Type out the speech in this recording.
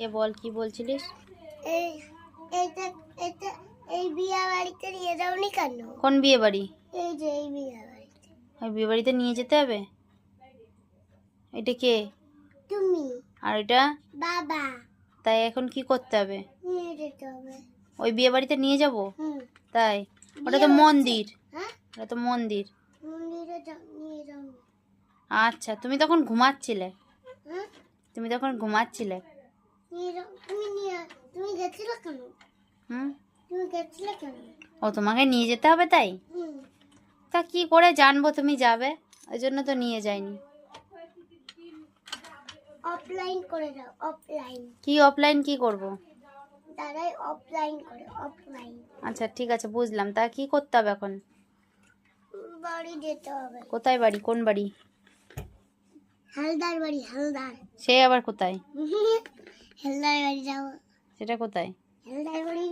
এ বল কি বলছিলিস? এই এটা এটা এই বিয়া বাড়িতে নিয়ে যাওনি কেন? কোন বিয়ে বাড়ি এই যে এই বিয়া বাড়িতে ওই বিয়ে বাড়িতে নিয়ে যেতে হবে? এটা কে? তুমি। আর এটা? বাবা। তাই এখন কি করতে হবে? নিয়ে যেতে হবে। ওই বিয়ে বাড়িতে নিয়ে যাব? তাই? ওটা তো মন্দির। হ্যাঁ? ওটা তো মন্দির। আচ্ছা তুমি তখন ঘুমাচ্ছিলে? হ্যাঁ? তুমি তখন ঘুমাচ্ছিলে? তুমি গেছিলে কেন? হুম? তুমি গেছিলে কেন? ও তোমাকে নিয়ে যেতে হবে তাই? তা কি করে জানব তুমি যাবে? ওই জন্য তো নিয়ে যাইনি। অফলাইন করে দাও অফলাইন কি অফলাইন কি করব? দাদাই অফলাইন করে অফলাইন আচ্ছা ঠিক আছে বুঝলাম। তা কি করতে হবে এখন? বাড়ি যেতে হবে। কোথায় বাড়ি? কোন বাড়ি? হালদার বাড়ি হালদার। সে আবার কোথায়? হালদার বাড়ি যাব। সেটা কোথায়? হালদার বাড়ি